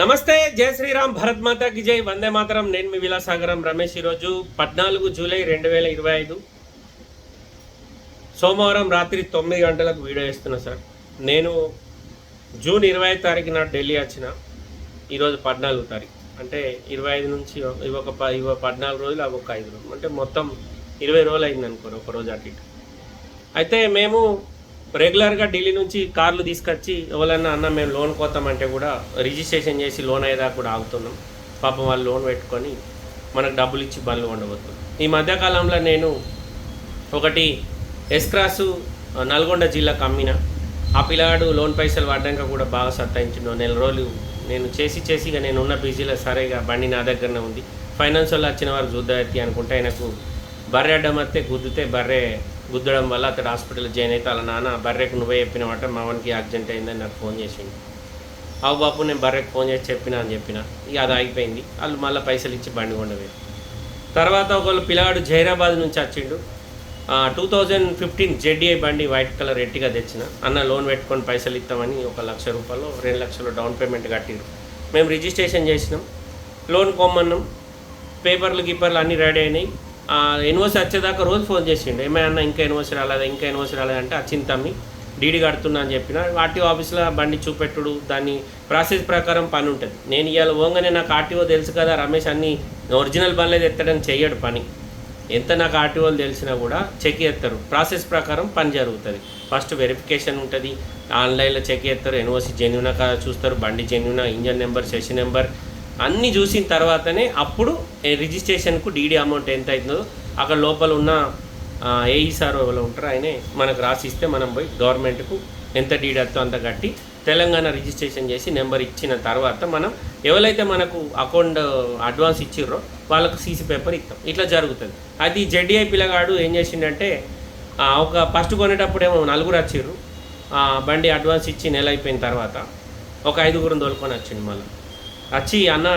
నమస్తే జై శ్రీరామ్ భరత్ మాతాకి జై. వందే మాతరం నేను మీ విలాసాగరం రమేష్ ఈరోజు పద్నాలుగు జూలై రెండు వేల ఇరవై ఐదు. సోమవారం రాత్రి తొమ్మిది గంటలకు వీడియో ఇస్తున్నా సార్. నేను జూన్ ఇరవై ఐదు తారీఖు నాడు ఢిల్లీ వచ్చిన. ఈరోజు పద్నాలుగు తారీఖు. అంటే ఇరవై ఐదు నుంచి ఇవి ఒక ప ఇవి పద్నాలుగు రోజులు అవి ఒక ఐదు రోజులు. అంటే మొత్తం ఇరవై రోజులు అయింది అనుకోరు ఒక రోజు అటు ఇటు. అయితే మేము రెగ్యులర్గా ఢిల్లీ నుంచి కార్లు తీసుకొచ్చి ఎవరన్నా అన్న మేము లోన్ కోతామంటే కూడా రిజిస్ట్రేషన్ చేసి లోన్ అయ్యేదాకా కూడా ఆగుతున్నాం. పాపం వాళ్ళు లోన్ పెట్టుకొని మనకు డబ్బులు ఇచ్చి బండ్లు ఉండబోతున్నాం ఈ మధ్యకాలంలో నేను ఒకటి ఎస్క్రాసు నల్గొండ జిల్లాకు అమ్మిన ఆ పిల్లగాడు లోన్ పైసలు పడ్డాక కూడా బాగా సత్తాయించిండు. నెల రోజులు నేను చేసి చేసి ఇక నేను ఉన్న బిజీలో సరేగా బండి నా దగ్గరనే ఉంది. ఫైనాన్స్ వాళ్ళు వచ్చిన వారు చూద్దాయి అనుకుంటే ఆయనకు బర్రె అడ్డం వస్తే గుద్దితే బర్రె గుద్దడం వల్ల అతడు హాస్పిటల్ జాయిన్ అయితే వాళ్ళ నాన్న బర్రెకు నువ్వే చెప్పినమాట మావనికి యాక్సిడెంట్ అయిందని నాకు ఫోన్ చేసిండు. అవు బాపు నేను బర్రెకు ఫోన్ చేసి చెప్పిన అని చెప్పిన. ఇక అది ఆగిపోయింది. వాళ్ళు మళ్ళీ పైసలు ఇచ్చి బండి కొండవేరు తర్వాత ఒకళ్ళు పిల్లగాడు జైరాబాద్ నుంచి వచ్చిండు. టూ థౌజండ్ ఫిఫ్టీన్ జెడ్డీఐ బండి వైట్ కలర్ ఎట్టిగా తెచ్చిన. అన్న లోన్ పెట్టుకొని పైసలు ఇస్తామని ఒక లక్ష రూపాయలు రెండు లక్షలు డౌన్ పేమెంట్ కట్టిరు మేము రిజిస్ట్రేషన్ చేసినాం. లోన్ కొమ్మన్నాం. పేపర్లు గిప్పర్లు అన్నీ రెడీ అయినాయి. ఎన్ఓసి వచ్చేదాకా రోజు ఫోన్ చేసిండు. ఏమైనా ఇంకా ఎన్ఓసి రాలేదు ఇంకా ఎన్ఓసి రాలేదంటే వచ్చింది తమ్మి డీడీ కడుతున్నా అని చెప్పిన. ఆర్టీఓ ఆఫీస్లో బండి చూపెట్టుడు దాన్ని ప్రాసెస్ ప్రకారం పని ఉంటుంది. నేను ఇవాళ పోగానే నాకు ఆర్టీఓ తెలుసు కదా రమేష్ అన్ని ఒరిజినల్ బండ్లేదు ఎత్తడం చెయ్యడు పని. ఎంత నాకు ఆర్టీఓలు తెలిసినా కూడా చెక్ చేస్తారు ప్రాసెస్ ప్రకారం పని జరుగుతుంది. ఫస్ట్ వెరిఫికేషన్ ఉంటుంది. ఆన్లైన్లో చెక్ చేస్తారు ఎన్ఓసి జెన్యునా కాదా చూస్తారు. బండి జెన్యునా ఇంజన్ నెంబర్ సెషన్ నెంబర్ అన్నీ చూసిన తర్వాతనే అప్పుడు రిజిస్ట్రేషన్కు డీడీ అమౌంట్ ఎంత అవుతుందో అక్కడ లోపల ఉన్న ఏఈ సార్ ఎవరు ఉంటారో ఆయనే మనకు రాసిస్తే మనం పోయి గవర్నమెంట్కు ఎంత డీడీ వస్తుందో అంత కట్టి తెలంగాణ రిజిస్ట్రేషన్ చేసి నెంబర్ ఇచ్చిన తర్వాత మనం ఎవరైతే మనకు అకౌంట్ అడ్వాన్స్ ఇచ్చిర్రో వాళ్ళకు సీసీ పేపర్ ఇస్తాం. ఇట్లా జరుగుతుంది. అది జెడ్డీఐ పిల్లగాడు ఏం చేసిండంటే ఒక ఫస్ట్ కొనేటప్పుడేమో నలుగురు వచ్చిర్రు. బండి అడ్వాన్స్ ఇచ్చి నెల అయిపోయిన తర్వాత ఒక ఐదుగురు తోలుకొని వచ్చిండు మళ్ళీ. వచ్చి అన్న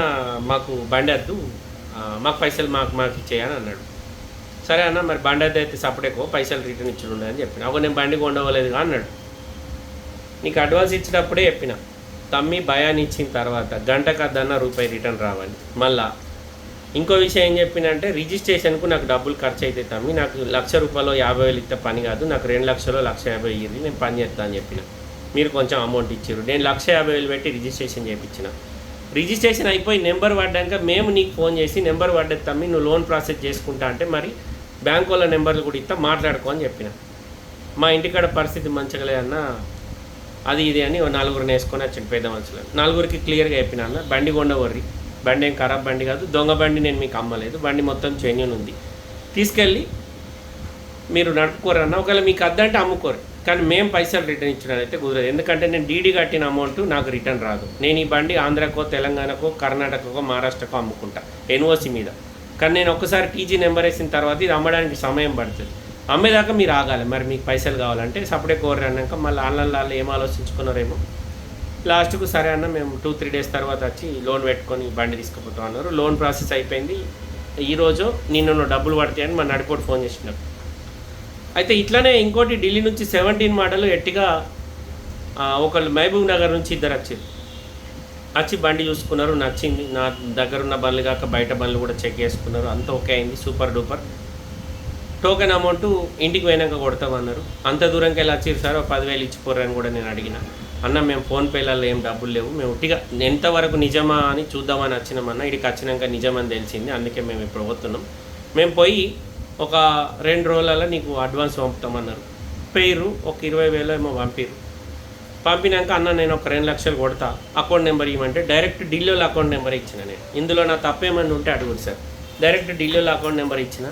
మాకు బండి వద్దు మాకు పైసలు మాకు మాకు ఇచ్చేయని అన్నాడు. సరే అన్న మరి బండి అయితే సపరేకో పైసలు రిటర్న్ ఇచ్చి అని చెప్పిన. ఒక నేను బండి కొండవలేదు అన్నాడు. నీకు అడ్వాన్స్ ఇచ్చినప్పుడే చెప్పిన. తమ్మి భయాన్ని ఇచ్చిన తర్వాత గంటకు అద్దన్న రూపాయి రిటర్న్ రావాలి. మళ్ళా ఇంకో విషయం ఏం చెప్పినంటే రిజిస్ట్రేషన్కు నాకు డబ్బులు ఖర్చు అయితే తమ్మి నాకు లక్ష రూపాయలు యాభై వేలు ఇస్తే పని కాదు. నాకు రెండు లక్షలు లక్ష యాభై ఇయ్యి నేను పని చేస్తాను అని చెప్పిన. మీరు కొంచెం అమౌంట్ ఇచ్చారు నేను లక్ష యాభై వేలు పెట్టి రిజిస్ట్రేషన్ చేయించిన రిజిస్ట్రేషన్ అయిపోయి నెంబర్ పడ్డాక మేము నీకు ఫోన్ చేసి నెంబర్ పడ్డది తమ్మి నువ్వు లోన్ ప్రాసెస్ చేసుకుంటా అంటే మరి బ్యాంక్ వాళ్ళ నెంబర్లు కూడా ఇస్తా మాట్లాడుకో అని చెప్పిన. మా ఇంటికాడ పరిస్థితి మంచిగా అది ఇది అని ఓ నలుగురిని వేసుకొని వచ్చింది పెద్ద మనుషులు. నలుగురికి క్లియర్గా చెప్పిన అన్న బండి కొండ వర్రి బండి ఏం ఖరాబ్ బండి కాదు దొంగ బండి నేను మీకు అమ్మలేదు బండి మొత్తం జెన్యున్ ఉంది. తీసుకెళ్ళి మీరు నడుపుకోరన్న ఒకవేళ మీకు అద్దంటే అమ్ముకోరు. కానీ మేము పైసలు రిటర్న్ ఇచ్చినదైతే కుదరదు. ఎందుకంటే నేను డీడీ కట్టిన అమౌంట్ నాకు రిటర్న్ రాదు. నేను ఈ బండి ఆంధ్రకో తెలంగాణకో కర్ణాటకకో మహారాష్ట్రకో అమ్ముకుంటా ఎన్ఓసి మీద. కానీ నేను ఒకసారి టీజీ నెంబర్ వేసిన తర్వాత ఇది అమ్మడానికి సమయం పడుతుంది. అమ్మేదాకా మీరు ఆగాలి. మరి మీకు పైసలు కావాలంటే సపరేట్ కోరి అన్నాక మళ్ళీ ఆన్లైన్ వాళ్ళు ఏం ఆలోచించుకున్నారేమో. లాస్ట్కు సరే అన్న మేము టూ త్రీ డేస్ తర్వాత వచ్చి లోన్ పెట్టుకొని బండి తీసుకుపోతాం అన్నారు. లోన్ ప్రాసెస్ అయిపోయింది. ఈరోజు నిన్న డబ్బులు పడతాయని మా నడిపోటు ఫోన్ చేసినారు అయితే ఇట్లానే ఇంకోటి ఢిల్లీ నుంచి సెవెంటీన్ మోడల్ ఎట్టిగా ఒకళ్ళు మహబూబ్ నగర్ నుంచి ఇద్దరు వచ్చారు. వచ్చి బండి చూసుకున్నారు నచ్చింది నా దగ్గర ఉన్న బండ్లు కాక బయట బండ్లు కూడా చెక్ చేసుకున్నారు. అంతా ఓకే అయింది సూపర్ డూపర్. టోకెన్ అమౌంట్ ఇంటికి పోయినాక కొడతామన్నారు. అంత దూరంకి వెళ్ళి వచ్చారు సార్ పదివేలు ఇచ్చిపోరని కూడా నేను అడిగిన. అన్న మేము ఫోన్పేలలో ఏం డబ్బులు లేవు మేము ఉట్టిగా ఎంతవరకు నిజమా అని చూద్దామని వచ్చినామన్న ఇక్కడికి వచ్చినాక నిజమని తెలిసింది అందుకే మేము ఇప్పుడు పోతున్నాం. మేము పోయి ఒక రెండు రోజులలో నీకు అడ్వాన్స్ పంపుతామన్నారు. పేరు ఒక ఇరవై వేలు ఏమో పంపిరు పంపినాక అన్న నేను ఒక రెండు లక్షలు కొడతా అకౌంట్ నెంబర్ ఇవ్వమంటే డైరెక్ట్ ఢిల్లీలో అకౌంట్ నెంబర్ ఇచ్చిన నేను. ఇందులో నా తప్పేమన్నా ఉంటే అడుగుడు సార్. డైరెక్ట్ ఢిల్లీలో అకౌంట్ నెంబర్ ఇచ్చిన.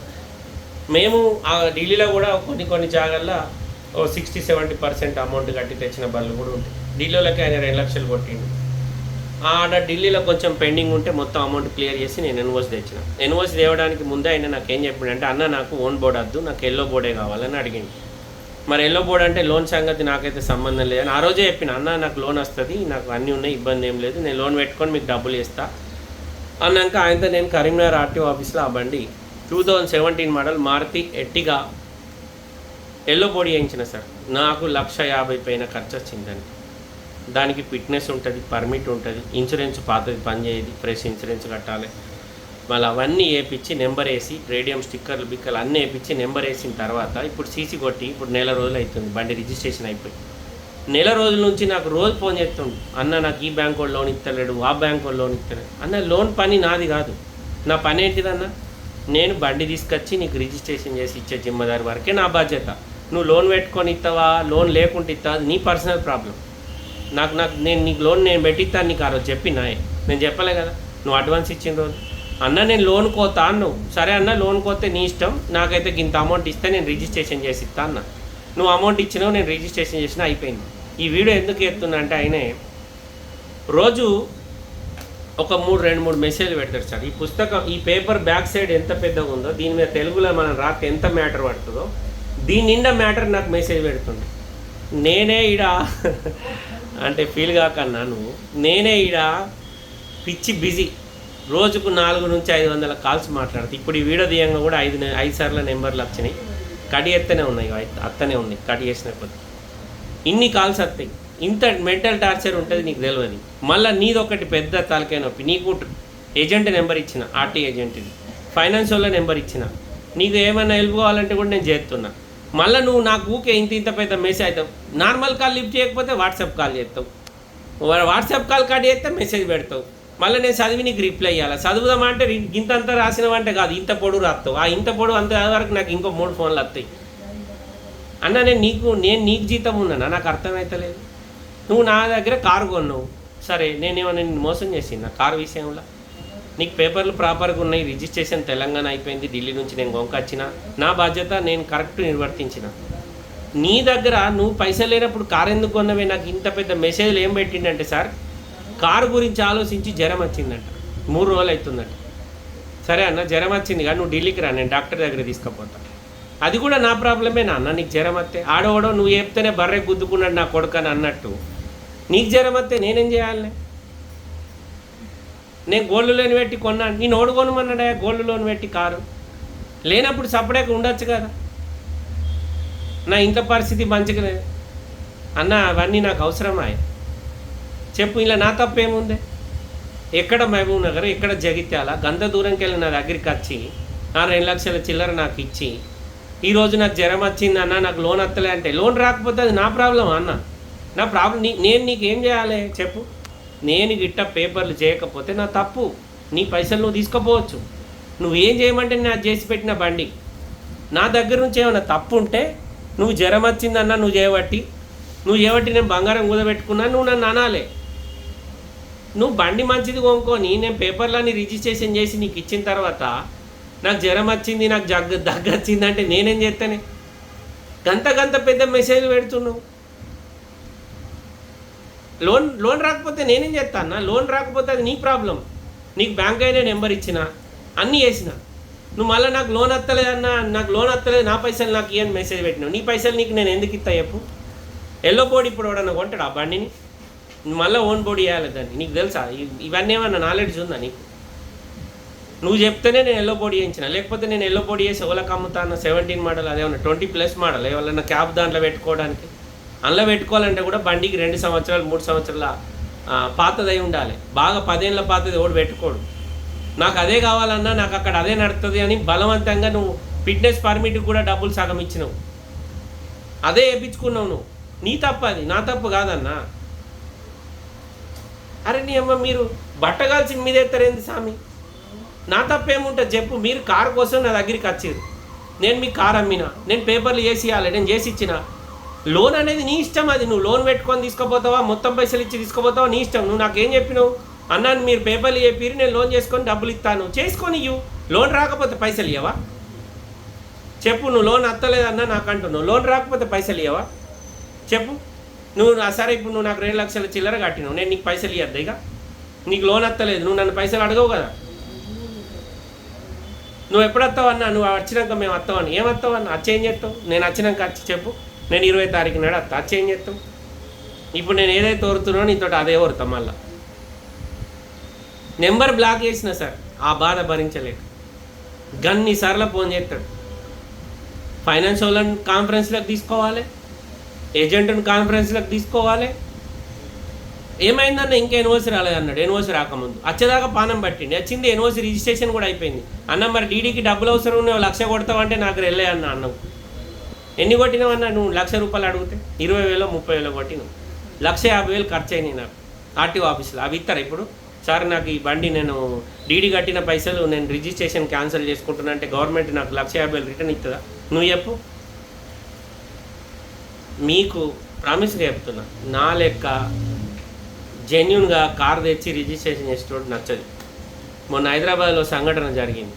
మేము ఆ ఢిల్లీలో కూడా కొన్ని కొన్ని జాగాల్లో ఓ సిక్స్టీ సెవెంటీ పర్సెంట్ అమౌంట్ కట్టి తెచ్చిన బళ్ళు కూడా ఉంటాయి. ఢిల్లీలోకి ఆయన రెండు లక్షలు కొట్టిండు. ఆడ ఢిల్లీలో కొంచెం పెండింగ్ ఉంటే మొత్తం అమౌంట్ క్లియర్ చేసి నేను ఎన్వోస్ తెచ్చిన. ఎన్వోస్ తేవడానికి ముందే ఆయన నాకు ఏం చెప్పిండంటే అన్న నాకు ఓన్ బోర్డ్ వద్దు నాకు ఎల్లో బోర్డే కావాలని అడిగింది మరి ఎల్లో బోర్డ్ అంటే లోన్ సంగతి నాకైతే సంబంధం లేదని ఆ రోజే చెప్పిన అన్న నాకు లోన్ వస్తుంది నాకు అన్నీ ఉన్నాయి ఇబ్బంది ఏం లేదు నేను లోన్ పెట్టుకొని మీకు డబ్బులు ఇస్తా. అన్నాక ఆయనతో నేను కరీంనగర్ ఆర్టీఓ ఆఫీస్లో ఆ బండి two thousand seventeen model Maruti ఎట్టిగా yellow board వేయించిన సార్. నాకు లక్ష యాభై పైన ఖర్చు వచ్చిందండి దానికి ఫిట్నెస్ ఉంటుంది పర్మిట్ ఉంటుంది ఇన్సూరెన్స్ పాతది పనిచేయదు ఫ్రెష్ ఇన్సూరెన్స్ కట్టాలి. మళ్ళీ అవన్నీ వేపించి నెంబర్ వేసి రేడియం స్టిక్కర్లు బిక్కర్లు అన్నీ వేపించి నెంబర్ వేసిన తర్వాత ఇప్పుడు సీసీ కొట్టి ఇప్పుడు నెల రోజులు అవుతుంది బండి రిజిస్ట్రేషన్ అయిపోయి. నెల రోజుల నుంచి నాకు రోజు ఫోన్ చేస్తుండు అన్న నాకు ఈ బ్యాంక్ వాళ్ళు లోన్ ఇస్తలేడు ఆ బ్యాంక్ వాళ్ళు లోన్ ఇస్తలేడు. అన్న లోన్ పని నాది కాదు నా పని ఏంటిదన్న? నేను బండి తీసుకొచ్చి నీకు రిజిస్ట్రేషన్ చేసి ఇచ్చే జిమ్మదారి వరకే నా బాధ్యత. నువ్వు లోన్ పెట్టుకొని ఇస్తావా లోన్ లేకుండా ఇస్తావా నీ పర్సనల్ ప్రాబ్లం. నాకు నాకు నేను నీకు లోన్ నేను పెట్టిస్తాను నీకు ఆ రోజు చెప్పినాయే నేను చెప్పలే కదా. నువ్వు అడ్వాన్స్ ఇచ్చిన రోజు. అన్న నేను లోన్ కోతా అన్నావు. సరే అన్న లోన్ కోతే నీ ఇష్టం. నాకైతే ఇంత అమౌంట్ ఇస్తే నేను రిజిస్ట్రేషన్ చేసి ఇస్తా అన్న. నువ్వు అమౌంట్ ఇచ్చినావు నేను రిజిస్ట్రేషన్ చేసినా అయిపోయింది. ఈ వీడియో ఎందుకు ఎత్తున్నా అంటే ఆయనే రోజు ఒక మూడు రెండు మూడు మెసేజ్లు పెడతారు సార్. ఈ పుస్తకం ఈ పేపర్ బ్యాక్ సైడ్ ఎంత పెద్దగా ఉందో దీని మీద తెలుగులో మనం రాక ఎంత మ్యాటర్ పడుతుందో దీని నిండా మ్యాటర్ నాకు మెసేజ్ పెడుతుంది నేనే ఈడ అంటే ఫీల్ కాకన్నా నువ్వు. నేనే ఈడ పిచ్చి బిజీ రోజుకు నాలుగు నుంచి ఐదు వందల కాల్స్ మాట్లాడుతుంది ఇప్పుడు ఈ వీడియో తీయంగా కూడా ఐదు ఐదు సార్ల నెంబర్లు వచ్చినాయి. కడి ఎత్తనే ఉన్నాయి. అత్తనే ఉన్నాయి. కడి చేసిన కొద్ది. ఇన్ని కాల్స్ వస్తాయి. ఇంత మెంటల్ టార్చర్ ఉంటుంది నీకు తెలియదు మళ్ళీ నీదొకటి పెద్ద తలకాయ నొప్పి. నీకు ఏజెంట్ నెంబర్ ఇచ్చిన ఆర్టీ ఏజెంట్ది ఫైనాన్స్ వాళ్ళ నెంబర్ ఇచ్చిన. నీకు ఏమైనా హెల్ప్ కావాలంటే కూడా నేను చేస్తున్నా. మళ్ళీ నువ్వు నాకు ఊకే ఇంత ఇంత పెద్ద మెసేజ్ అవుతావు నార్మల్ కాల్ లిఫ్ట్ చేయకపోతే వాట్సాప్ కాల్ చేస్తావు. వాట్సాప్ కాల్ కట్ చేస్తే మెసేజ్ పెడతావు. మళ్ళీ నేను చదివి నీకు రిప్లై ఇవ్వాలి చదువుదామంటే ఇంత అంత రాసినవంటే కాదు ఇంత పొడు రాస్తావు. ఆ ఇంత పొడు అంత వరకు నాకు ఇంకో మూడు ఫోన్లు వస్తాయి. అన్న నేను నీకు నేను నీకు జీతం ఉన్నానా? నాకు అర్థమవుతలేదు నువ్వు నా దగ్గర కారు కొన్నావు. సరే నేనేమన్నా నిన్ను మోసం చేసిన కారు విషయంలో? నీకు పేపర్లు ప్రాపర్గా ఉన్నాయి రిజిస్ట్రేషన్ తెలంగాణ అయిపోయింది ఢిల్లీ నుంచి నేను గొంకొచ్చిన నా బాధ్యత నేను కరెక్ట్ నిర్వర్తించిన. నీ దగ్గర నువ్వు పైసలు లేనప్పుడు కారు ఎందుకు కొన్నవే? నాకు ఇంత పెద్ద మెసేజ్లు ఏం పెట్టిండంటే సార్ కారు గురించి ఆలోచించి జ్వరం వచ్చిందంట. మూడు రోజులు అవుతుందంట. సరే అన్న జ్వరం వచ్చింది కానీ నువ్వు ఢిల్లీకి రా నేను డాక్టర్ దగ్గర తీసుకుపోతా. అది కూడా నా ప్రాబ్లమే నాన్న నీకు జ్వరం వస్తే. ఆడోడో నువ్వు చెప్తేనే బర్రె గుద్దుకున్నాడు నా కొడుకని అన్నట్టు. నీకు జ్వరం వస్తే నేనేం చేయాలి? నేను గోల్డ్ లోన్ పెట్టి కొన్నాను. నేను ఓడు కొనమన్నాడా? గోల్డ్ లోన్ పెట్టి కారు. లేనప్పుడు సపరేట్గా ఉండొచ్చు కదా. నా ఇంత పరిస్థితి మంచిగా లేదు. అన్న అవన్నీ నాకు అవసరమా? చెప్పు ఇలా నా తప్పేముంది? ఎక్కడ మహబూబ్ నగర్ ఎక్కడ జగిత్యాల? గంత దూరంకి వెళ్ళి నా దగ్గరికి వచ్చి ఆ రెండు లక్షల చిల్లర నాకు ఇచ్చి ఈరోజు నాకు జ్వరం వచ్చింది అన్న నాకు లోన్ వస్తలే అంటే లోన్ రాకపోతే అది నా ప్రాబ్లం అన్న? నా ప్రాబ్లం నీ నేను నీకు ఏం చేయాలి? చెప్పు. నేను గిట్ట పేపర్లు చేయకపోతే నా తప్పు. నీ పైసలు నువ్వు తీసుకోపోవచ్చు. నువ్వేం చేయమంటే నేను అది చేసి పెట్టిన బండి. నా దగ్గర నుంచి ఏమైనా తప్పు ఉంటే నువ్వు జ్వరం వచ్చిందన్నా నువ్వు చేయబట్టి నువ్వు చేయబట్టి నేను బంగారం కుదబెట్టుకున్నా నువ్వు నన్ను అనాలే. నువ్వు బండి మంచిది కొనుక్కొని నేను పేపర్లన్నీ రిజిస్ట్రేషన్ చేసి నీకు ఇచ్చిన తర్వాత నాకు జ్వరం వచ్చింది నాకు జగ్గ దగ్గ వచ్చింది అంటే నేనేం చేస్తానే గంత గంత పెద్ద మెసేజ్ పెడుతున్నావు. లోన్ లోన్ రాకపోతే నేనేం చేస్తాను లోన్ రాకపోతే అది నీ ప్రాబ్లం. నీకు బ్యాంక్ అయినా నెంబర్ ఇచ్చిన అన్నీ వేసిన నువ్వు మళ్ళీ నాకు లోన్ అత్తలేదన్న నాకు లోన్ వస్తలేదు నా పైసలు నాకు ఇవని మెసేజ్ పెట్టినావు. నీ పైసలు నీకు నేను ఎందుకు ఇస్తా చెప్పు. ఎల్లో బోర్డు ఇప్పుడు ఎవడన్నా కొంటాడు ఆ బండిని? నువ్వు మళ్ళీ ఓన్ బోర్డు వేయాలి దాన్ని. నీకు తెలుసా? ఇవన్నీ ఏమన్నా నాలెడ్జ్ ఉందా నీకు? నువ్వు చెప్తేనే నేను ఎల్లో బోర్డు చేయించిన లేకపోతే నేను ఎల్లో బోర్డు చేసి ఎవరికి అమ్ముతాను సెవెంటీన్ మోడల్ అదేమన్నా ట్వంటీ ప్లస్ మోడల్ ఎవరన్నా క్యాబ్ దాంట్లో పెట్టుకోవడానికి? అందులో పెట్టుకోవాలంటే కూడా బండికి రెండు సంవత్సరాలు మూడు సంవత్సరాల పాతదై ఉండాలి. బాగా పదేళ్ళ పాతది ఎవడు పెట్టుకోడు. నాకు అదే కావాలన్నా నాకు అక్కడ అదే నడుతుంది అని బలవంతంగా నువ్వు ఫిట్నెస్ పర్మిట్ కూడా డబ్బులు సగం ఇచ్చినావు. అదే వేయించుకున్నావు నువ్వు. నీ తప్పు అది. నా తప్పు కాదన్నా. అరే నీ అమ్మ మీరు బట్టగాల్సి మీద ఎత్తారేంది స్వామి నా తప్పేముంటుంది చెప్పు. మీరు కారు కోసం నా దగ్గరికి వచ్చారు. నేను మీకు కారు అమ్మిన నేను పేపర్లు చేసి ఇవ్వాలి నేను చేసి ఇచ్చిన. లోన్ అనేది నీ ఇష్టం అది నువ్వు లోన్ పెట్టుకొని తీసుకుపోతావా మొత్తం పైసలు ఇచ్చి తీసుకోపోతావా నీ ఇష్టం. నువ్వు నాకేం చెప్పినావు? అన్నాను మీరు పేపర్లు చెప్పిరు నేను లోన్ చేసుకొని డబ్బులు ఇస్తాను. చేసుకొని ఇవ్వు లోన్ రాకపోతే పైసలు ఇవ్వవా చెప్పు నువ్వు లోన్ అత్తలేదన్నా నాకు అంటున్నావు. లోన్ రాకపోతే పైసలు ఇవ్వవా చెప్పు. నువ్వు ఆ సరే ఇప్పుడు నువ్వు నాకు రెండు లక్షల చిల్లర కట్టినావు. నేను నీకు పైసలు ఇవ్వద్దు ఇక? నీకు లోన్ వస్తలేదు నువ్వు నన్ను పైసలు అడగవు కదా? నువ్వు ఎప్పుడు వస్తావన్నా నువ్వు వచ్చినాక మేము వస్తామని ఏం వస్తావన్నా వచ్చి ఏం చేస్తావు? నేను వచ్చినాక వచ్చి చెప్పు. నేను ఇరవై తారీఖు నాడు వస్తా వచ్చి ఏం ఇప్పుడు నేను ఏదైతే కోరుతున్నానో నీతో అదే కోరుతాం మళ్ళా. నెంబర్ బ్లాక్ చేసిన సార్ ఆ బాధ భరించలేక. గన్ని సార్లు ఫోన్ చేస్తాడు. ఫైనాన్స్ వాళ్ళని కాన్ఫరెన్స్లోకి తీసుకోవాలి ఏజెంట్ని కాన్ఫరెన్స్లోకి తీసుకోవాలి. ఏమైందన్న ఇంకా ఎన్ఓసి రాలేదు అన్నాడు ఎన్ఓసి రాకముందు. వచ్చేదాకా పానం పట్టింది. వచ్చింది ఎన్ఓసి రిజిస్ట్రేషన్ కూడా అయిపోయింది. అన్న మరి డీడీకి డబ్బులు అవసరం ఉన్నావు లక్ష కొడతావంటే నాకు వెళ్ళే అన్న అన్నావు ఎన్ని కొట్టినావన్నా నువ్వు? లక్ష రూపాయలు అడిగితే ఇరవై వేలు ముప్పై వేలు కొట్టినావు. లక్ష యాభై వేలు ఖర్చు అయినాయి నాకు. ఆర్టీఓ ఆఫీస్లో. అవి ఇస్తారా ఇప్పుడు? సార్ నాకు ఈ బండి నేను డీడీ కట్టిన పైసలు నేను రిజిస్ట్రేషన్ క్యాన్సిల్ చేసుకుంటున్నా అంటే గవర్నమెంట్ నాకు లక్ష యాభై వేలు రిటర్న్ ఇస్తుందా నువ్వు చెప్పు. మీకు ప్రామిస్గా చెప్తున్నా. నా లెక్క జెన్యున్గా కార్ తెచ్చి రిజిస్ట్రేషన్ చేసేటోడు నచ్చదు. మొన్న హైదరాబాద్లో సంఘటన జరిగింది.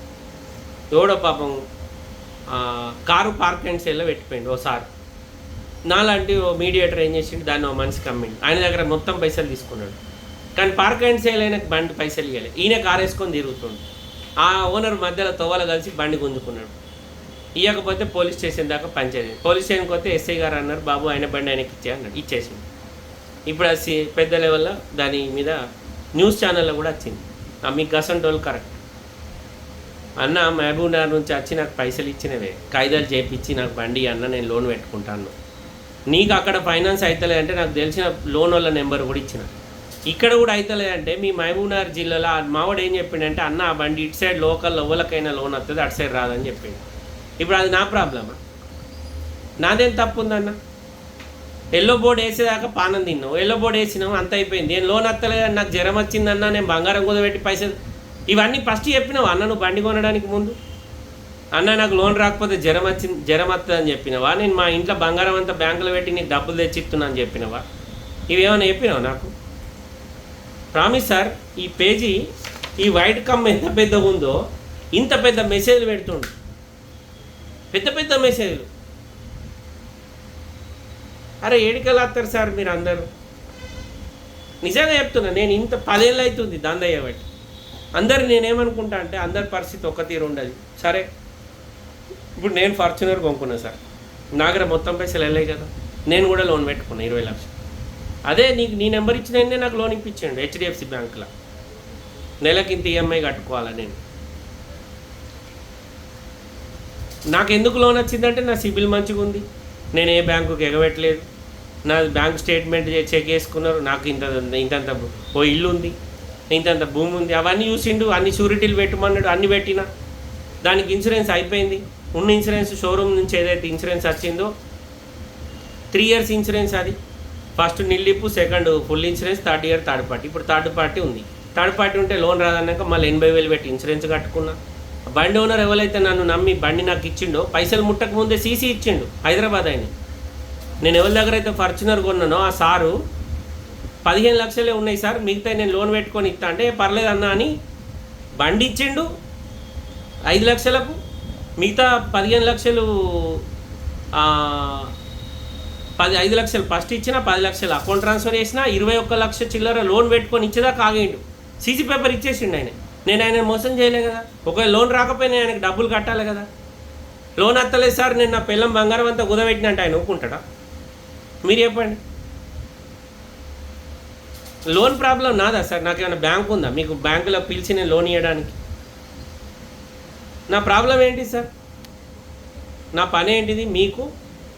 ఎవడో పాపం కారు పార్క్ అండ్ సేల్లో పెట్టిపోయింది ఓసారి. నాలాంటి ఓ మీడియేటర్ ఏం చేసిండు దాన్ని ఓ మనిషి కమ్మిండు ఆయన దగ్గర మొత్తం పైసలు తీసుకున్నాడు. కానీ పార్క్ అండ్ సేల్ అయిన బండి పైసలు ఇవ్వలేదు ఈయన కారు వేసుకొని తిరుగుతుండు. ఆ ఓనర్ మధ్యలో తొవ్వలు కలిసి బండి గుంజుకున్నాడు. ఇవ్వకపోతే పోలీస్ స్టేషన్ దాకా పంచేది పోలీస్ స్టేషన్కి వస్తే ఎస్ఐ గారు అన్నారు బాబు ఆయన బండి ఆయనకి ఇచ్చే అన్నాడు. ఇచ్చేసింది ఇప్పుడు అది సి- పెద్ద లెవెల్లో దాని మీద న్యూస్ ఛానల్లో కూడా వచ్చింది. ఆ మీకు గసంటోళ్ళు కరెక్ట్. అన్న మహబూబ్ నగర్ నుంచి వచ్చి నాకు పైసలు ఇచ్చినవే. కాయిదాలు చేపించి నాకు బండి అన్న నేను లోన్ పెట్టుకుంటాను. నీకు అక్కడ ఫైనాన్స్ అవుతలే అంటే నాకు తెలిసిన లోన్ వాళ్ళ నెంబర్ కూడా ఇచ్చిన. ఇక్కడ కూడా అవుతలే అంటే మీ మహబూబ్ నగర్ జిల్లాలో ఆ మావాడు ఏం చెప్పిండంటే అన్న ఆ బండి ఇటు సైడ్ లోకల్ ఎవరికైనా లోన్ వస్తుంది అటు సైడ్ రాదని చెప్పిండు. ఇప్పుడు అది నా ప్రాబ్లమా? నాదేం తప్పు ఉందన్న ఎల్లో బోర్డు వేసేదాకా పానం తిన్నావు. ఎల్లో బోర్డు వేసినావు అంత అయిపోయింది. నేను లోన్ వస్తలేదని నాకు జ్వరం వచ్చిందన్న నేను బంగారం కుదబెట్టి పైసలు ఇవన్నీ ఫస్ట్ చెప్పినావు అన్న నువ్వు బండి కొనడానికి ముందు. అన్న నాకు లోన్ రాకపోతే జ్వరం వచ్చింది జ్వరం వస్తుంది అని చెప్పినవా? నేను మా ఇంట్లో బంగారం అంతా బ్యాంకులో పెట్టి నీకు డబ్బులు తెచ్చిస్తున్నా అని చెప్పినవా? ఇవేమైనా చెప్పినావు నాకు? ప్రామిస్ సార్ ఈ పేజీ ఈ వైట్ కమ్ ఎంత పెద్దగా ఉందో ఇంత పెద్ద మెసేజ్లు పెడుతుండు. పెద్ద పెద్ద మెసేజ్లు అరే ఏడికలు వస్తారు సార్ మీరు అందరూ నిజంగా చెప్తున్నా నేను ఇంత పదేళ్ళు అవుతుంది దాందయ్య బట్టి. అందరు నేనేమనుకుంటా అంటే అందరి పరిస్థితి ఒక తీరు ఉండదు. సరే ఇప్పుడు నేను ఫార్చునర్ కొనుక్కున్నా సార్. నా దగ్గర మొత్తం పైసలు వెళ్ళాయి కదా. నేను కూడా లోన్ పెట్టుకున్నా ఇరవై లక్షలు. అదే నీకు నీ నెంబర్ ఇచ్చిన నాకు లోన్ ఇప్పించండి హెచ్డిఎఫ్సి బ్యాంకులో. నెలకి ఇంత ఈఎంఐ కట్టుకోవాలా నేను? నాకు ఎందుకు లోన్ వచ్చిందంటే నా సిబిల్ మంచిగా ఉంది. నేను ఏ బ్యాంకుకి ఎగబెట్టలేదు. నా బ్యాంక్ స్టేట్మెంట్ చెక్ చేసుకున్నారు. నాకు ఇంత ఇంతంత ఓ ఇల్లు ఉంది ఇంతంత భూమి ఉంది. అవన్నీ చూసిండు అన్ని షూరిటీలు పెట్టమన్నాడు అన్ని పెట్టిన. దానికి ఇన్సూరెన్స్ అయిపోయింది. ఉన్న ఇన్సూరెన్స్ షోరూమ్ నుంచి ఏదైతే ఇన్సూరెన్స్ వచ్చిందో త్రీ ఇయర్స్ ఇన్సూరెన్స్ అది. First నిల్లిప్పు second full insurance third year third party ఇప్పుడు థర్డ్ పార్టీ ఉంది. థర్డ్ పార్టీ ఉంటే లోన్ రాదన్నాక మళ్ళీ ఎనభై వేలు పెట్టి ఇన్సూరెన్స్ కట్టుకున్నా. బండి ఓనర్ ఎవరైతే నన్ను నమ్మి బండి నాకు ఇచ్చిండో పైసలు ముట్టక ముందే సీసీ ఇచ్చిండు హైదరాబాద్ ఆయన. నేను ఎవరి దగ్గర అయితే ఫార్చునర్ కొన్నానో ఆ సారు పదిహేను లక్షలే ఉన్నాయి సార్. మిగతా నేను లోన్ పెట్టుకొని ఇస్తా అంటే పర్లేదు అన్నా అని బండి ఇచ్చిండు ఐదు లక్షలకు. మిగతా పదిహేను లక్షలు పది ఐదు లక్షలు ఫస్ట్ ఇచ్చిన పది లక్షలు అకౌంట్ ట్రాన్స్ఫర్ చేసిన ఇరవై ఒక్క లక్ష చిల్లర లోన్ పెట్టుకొని ఇచ్చేదాకా ఆగేయండు సీసీ పేపర్ ఇచ్చేసిండు ఆయన. నేను ఆయన మోసం చేయలే కదా. ఒకవేళ లోన్ రాకపోయినా ఆయనకు డబ్బులు కట్టాలి కదా. లోన్ అత్తలేదు సార్. నేను నా పిల్లం బంగారం అంతా కుదబెట్టినంటే ఆయన ఒప్పుకుంటాడా మీరు చెప్పండి. లోన్ ప్రాబ్లం నాదా సార్? నాకు ఏమైనా బ్యాంక్ ఉందా? మీకు బ్యాంకులో పిలిచి నేను లోన్ ఇవ్వడానికి నా ప్రాబ్లం ఏంటి సార్? నా పని ఏంటిది? మీకు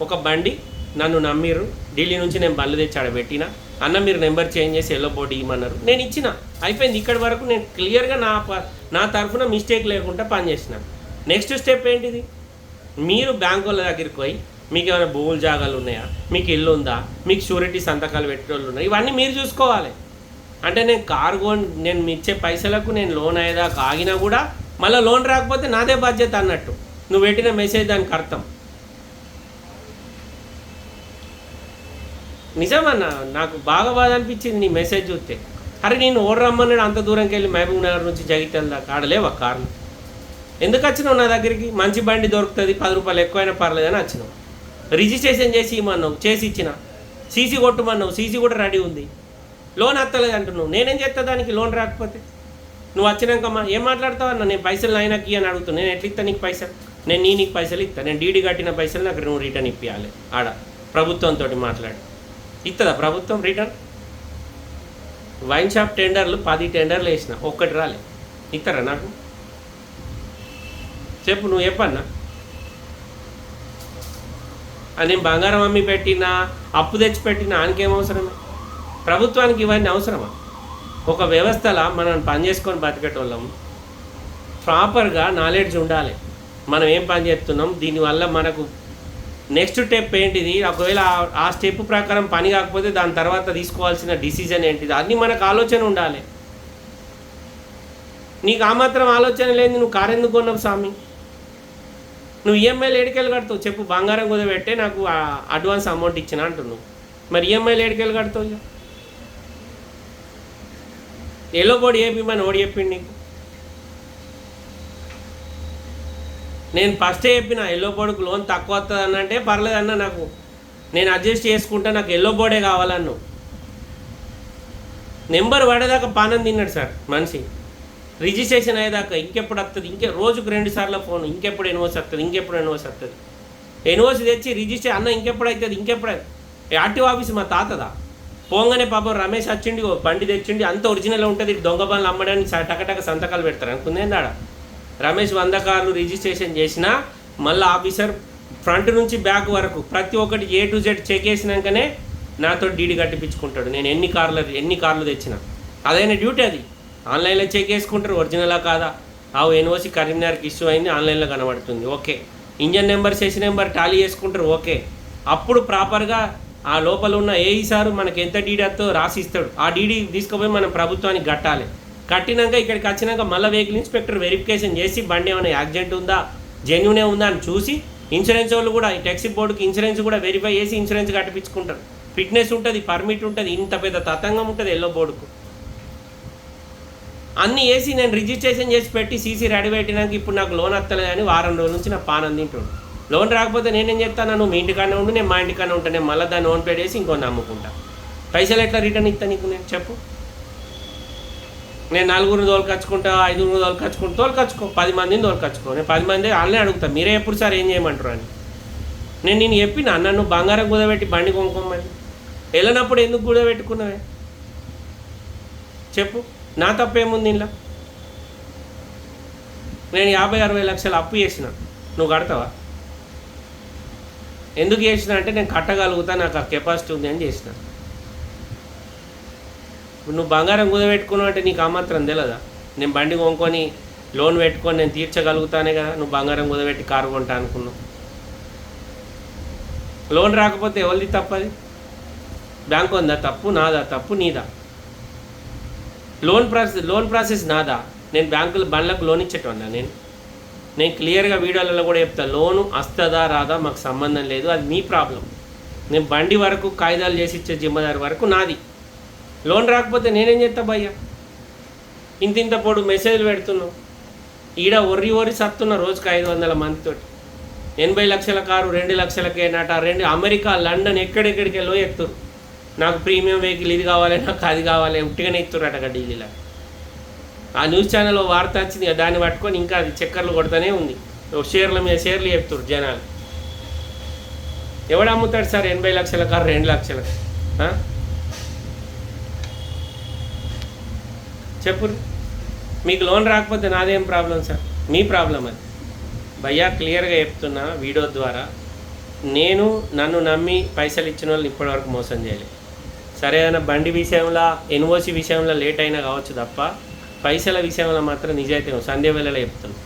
ఒక బండి నన్ను నమ్మిర్రు. ఢిల్లీ నుంచి నేను బండ్లు తెచ్చి ఆడ పెట్టిన. అన్న మీరు నెంబర్ చేంజ్ చేసి ఎల్లో బోర్డు ఇవ్వమన్నారు నేను ఇచ్చిన. అయిపోయింది. ఇక్కడి వరకు నేను క్లియర్గా నా నా తరఫున మిస్టేక్ లేకుండా పనిచేసిన. నెక్స్ట్ స్టెప్ ఏంటిది? మీరు బ్యాంకు వాళ్ళ దగ్గరికి పోయి మీకు ఏమైనా భూములు జాగాలు ఉన్నాయా? మీకు ఇల్లు ఉందా? మీకు షూరిటీ సంతకాలు పెట్టేవాళ్ళు ఉన్నాయి ఇవన్నీ మీరు చూసుకోవాలి. అంటే నేను కారు కొని నేను మీ ఇచ్చే పైసలకు నేను లోన్ అయ్యేదాకా ఆగినా కూడా మళ్ళీ లోన్ రాకపోతే నాదే బాధ్యత అన్నట్టు. నువ్వు పెట్టిన మెసేజ్ దానికి అర్థం. నిజమన్న నాకు బాగా బాధ అనిపించింది నీ మెసేజ్ చూస్తే. అరే నేను ఓడ రమ్మన్నాడు అంత దూరంకి వెళ్ళి మహబూబ్ నగర్ నుంచి జగిత్యాల దాకా. ఆడలేవా కార్లు ఎందుకు వచ్చినావు నా దగ్గరికి? మంచి బండి దొరుకుతుంది పది రూపాయలు ఎక్కువైనా పర్లేదని వచ్చినావు. రిజిస్ట్రేషన్ చేసి ఇమ్మన్నావు చేసి ఇచ్చిన. సీసీ కొట్టమన్నావు సీసీ కూడా రెడీ ఉంది. లోన్ అత్తలేదు అంటున్నావు. నేనేం చేస్తా దానికి లోన్ రాకపోతే? నువ్వు వచ్చినాకమ్మా ఏం మాట్లాడతావు అన్న? నేను పైసలు నాయనకి అని అడుగుతాను నేను ఎట్లా ఇస్తాను నీకు పైసలు? నేను నీ నీకు పైసలు ఇస్తాను నేను డీడీ కట్టిన పైసలు నాకు నువ్వు రిటర్న్ ఇప్పియాలి. ఆడ ప్రభుత్వంతో మాట్లాడి. ఇస్తుందా ప్రభుత్వం రిటర్న్? వైన్ షాప్ టెండర్లు పది టెండర్లు వేసిన. ఒక్కటి రాలే. ఇస్తారా నాకు? చెప్పు నువ్వు చెప్పన్నా? అని నేను బంగారం అమ్మి పెట్టినా అప్పు తెచ్చి పెట్టినా ఆయనకేం అవసరమే? ప్రభుత్వానికి ఇవన్నీ అవసరమా? ఒక వ్యవస్థలా మనం పని చేసుకొని బతికేటోళ్ళం. ప్రాపర్గా నాలెడ్జ్ ఉండాలి. మనం ఏం పని చేస్తున్నాం? దీనివల్ల మనకు నెక్స్ట్ స్టెప్ ఏంటిది? ఒకవేళ ఆ- స్టెప్ ప్రకారం పని కాకపోతే దాని తర్వాత తీసుకోవాల్సిన డిసిజన్ ఏంటిది? అన్ని మనకు ఆలోచన ఉండాలి. నీకు ఆ మాత్రం ఆలోచన లేదు నువ్వు కారు ఎందుకు కొన్నావు స్వామి? నువ్వు ఈఎంఐలు ఏడికెళ్ళి కడతావు? చెప్పు బంగారం కుదబెట్టే నాకు అడ్వాన్స్ అమౌంట్ ఇచ్చిన అంటున్నావు. మరి ఈఎంఐలు ఏడికెళ్ళి కడతావు ఎల్లో బోర్డు ఏపీమని ఓడి చెప్పిండు నీకు? నేను ఫస్టే చెప్పిన ఎల్లో బోర్డుకు లోన్ తక్కువ వస్తుంది అన్న అంటే పర్లేదన్న నాకు. నేను అడ్జస్ట్ చేసుకుంటా నాకు ఎల్లో బోర్డే కావాలన్ను నెంబర్ పడేదాకా పానం తిన్నాడు సార్ మనిషి. రిజిస్ట్రేషన్ అయ్యేదాకా ఇంకెప్పుడు వస్తుంది ఇంకే రోజుకు రెండు సార్లు ఫోన్ ఇంకెప్పుడు ఎన్ఓసి వస్తుంది ఇంకెప్పుడు ఎన్ఓసి వస్తుంది ఎన్ఓసి తెచ్చి రిజిస్టర్ అన్న ఇంకెప్పుడు అవుతుంది ఇంకెప్పుడు ఆర్టీఓ ఆఫీస్ మా తాతదా? పోగానే పాపం రమేష్ వచ్చిండి ఓ బండి తెచ్చిండి అంత ఒరిజినల్ ఉంటుంది దొంగ పనులు అమ్మడానికి స- టకటక సంతకాలు పెడతారు. అనుకుందేందాడ రమేష్ వంద కార్లు రిజిస్ట్రేషన్ చేసినా మళ్ళీ ఆఫీసర్ ఫ్రంట్ నుంచి బ్యాక్ వరకు ప్రతి ఒక్కటి ఏ టు జెడ్ చెక్ చేసినాకనే నాతో డీడీ కట్టిపించుకుంటాడు నేను ఎన్ని కార్లు ఎన్ని కార్లు తెచ్చినా. అదైన డ్యూటీ అది. ఆన్లైన్లో చెక్ చేసుకుంటారు ఒరిజినలా కాదా? ఆ ఎన్ఓసి కరీంనగర్కి ఇష్యూ అయింది ఆన్లైన్లో కనబడుతుంది. Okay. Engine number chassis number tally చేసుకుంటారు ఓకే. అప్పుడు ప్రాపర్గా ఆ లోపల ఉన్న ఏఈ సారు మనకి ఎంత డీడీ వస్తుందో రాసి ఇస్తాడు. ఆ డీడీ తీసుకుపోయి మనం ప్రభుత్వానికి కట్టాలి. కట్టినాక ఇక్కడికి వచ్చినాక మళ్ళీ వెహికల్ ఇన్స్పెక్టర్ వెరిఫికేషన్ చేసి బండి ఏమైనా యాక్సిడెంట్ ఉందా జెన్యునే ఉందా అని చూసి ఇన్సూరెన్స్ వాళ్ళు కూడా ఈ ట్యాక్సీ బోర్డుకి ఇన్సూరెన్స్ కూడా వెరిఫై చేసి ఇన్సూరెన్స్ కట్టించుకుంటారు ఫిట్నెస్ ఉంటుంది పర్మిట్ ఉంటుంది ఇంత పెద్ద తతంగం ఉంటుంది ఎల్లో బోర్డుకు. అన్ని వేసి నేను రిజిస్ట్రేషన్ చేసి పెట్టి సీసీ రెడీ పెట్టినాక ఇప్పుడు నాకు లోన్ వస్తలేదని అని వారం రోజుల నుంచి నా పానం తింటాడు. లోన్ రాకపోతే నేనేం చెప్తాను నువ్వు మీ ఇంటికానే ఉండు నేను మా ఇంటికానే ఉంటాను నేను మళ్ళీ దాన్ని ఓన్ పేడేసి చేసి ఇంకొని అమ్ముకుంటా. పైసలు ఎట్లా రిటర్న్ ఇస్తాను నీకు నేను? చెప్పు. నేను నలుగురిని తోలుకొచ్చుకుంటా ఐదుగురిని తోలుకొచ్చుకుంటా. తోలుకొచ్చుకో. పది మందిని తోలుకొచ్చుకో. నేను పది మంది వాళ్ళనే అడుగుతా. మీరే ఎప్పుడు సార్ ఏం చేయమంటారు అని. నేను నేను చెప్పిన నన్ను బంగారం కుదబెట్టి బండి కొనుక్కోమని. వెళ్ళినప్పుడు ఎందుకు కుదబెట్టుకున్నావే? చెప్పు. నా తప్పేముంది ఇంట్లో నేను యాభై అరవై లక్షలు అప్పు చేసిన. నువ్వు కడతావా? ఎందుకు చేసిన అంటే నేను కట్టగలుగుతా నాకు ఆ కెపాసిటీ ఉంది అని చేసిన. ఇప్పుడు నువ్వు బంగారం కుదబెట్టుకున్నావు అంటే నీకు ఆ మాత్రం తెలియదా నేను బండి కొనుక్కొని లోన్ పెట్టుకొని నేను తీర్చగలుగుతానే కదా నువ్వు బంగారం కుదబెట్టి కారు కొంటా అనుకున్నావు. లోన్ రాకపోతే ఎవరిది తప్పది? బ్యాంక్ ఉందా? తప్పు నాదా? తప్పు నీదా? లోన్ ప్రాసెస్ లోన్ ప్రాసెస్ నాదా? నేను బ్యాంకులు బండ్లకు లోన్ ఇచ్చేటన్నా నేను? నేను క్లియర్గా వీడియోలలో కూడా చెప్తాను లోను వస్తుందా రాదా మాకు సంబంధం లేదు అది మీ ప్రాబ్లం. నేను బండి వరకు కాగితాలు చేసి ఇచ్చే జిమ్మదారి వరకు నాది. లోన్ రాకపోతే నేనేం చేస్తా భయ్యా? ఇంత ఇంత పొడు మెసేజ్లు పెడుతున్నావు. ఈడ ఒర్రి ఒర్రి సత్తున్న రోజుకి ఐదు వందల మందితోటి. ఎనభై లక్షల కారు రెండు లక్షలకే నట రెండు అమెరికా లండన్ ఎక్కడెక్కడికి వెళ్ళో ఎత్తురు నాకు ప్రీమియం వెహికల్ ఇది కావాలి నాకు అది కావాలి ఉట్టిగానే ఎత్తురట ఢిల్లీలో ఆ న్యూస్ ఛానల్లో వార్త వచ్చింది కదా, దాన్ని పట్టుకొని ఇంకా అది చక్కర్లు కొడతానే ఉంది. షేర్ల మీద షేర్లు చెప్తారు జనాలు. ఎవడు అమ్ముతాడు సార్ ఎనభై లక్షల కారు రెండు లక్షల? చెప్పు మీకు లోన్ రాకపోతే నాదేం ప్రాబ్లం సార్? మీ ప్రాబ్లం అది. భయ్యా క్లియర్గా చెప్తున్నా వీడియో ద్వారా. నేను నన్ను నమ్మి పైసలు ఇచ్చిన వాళ్ళు ఇప్పటివరకు మోసం చేయలేదు. సరే అయినా బండి విషయంలో ఎన్ఓసి విషయంలో లేట్ అయినా కావచ్చు తప్ప పైసల విషయంలో మాత్రం నిజాయితీ సంధ్య వేళలో చెప్తున్నాను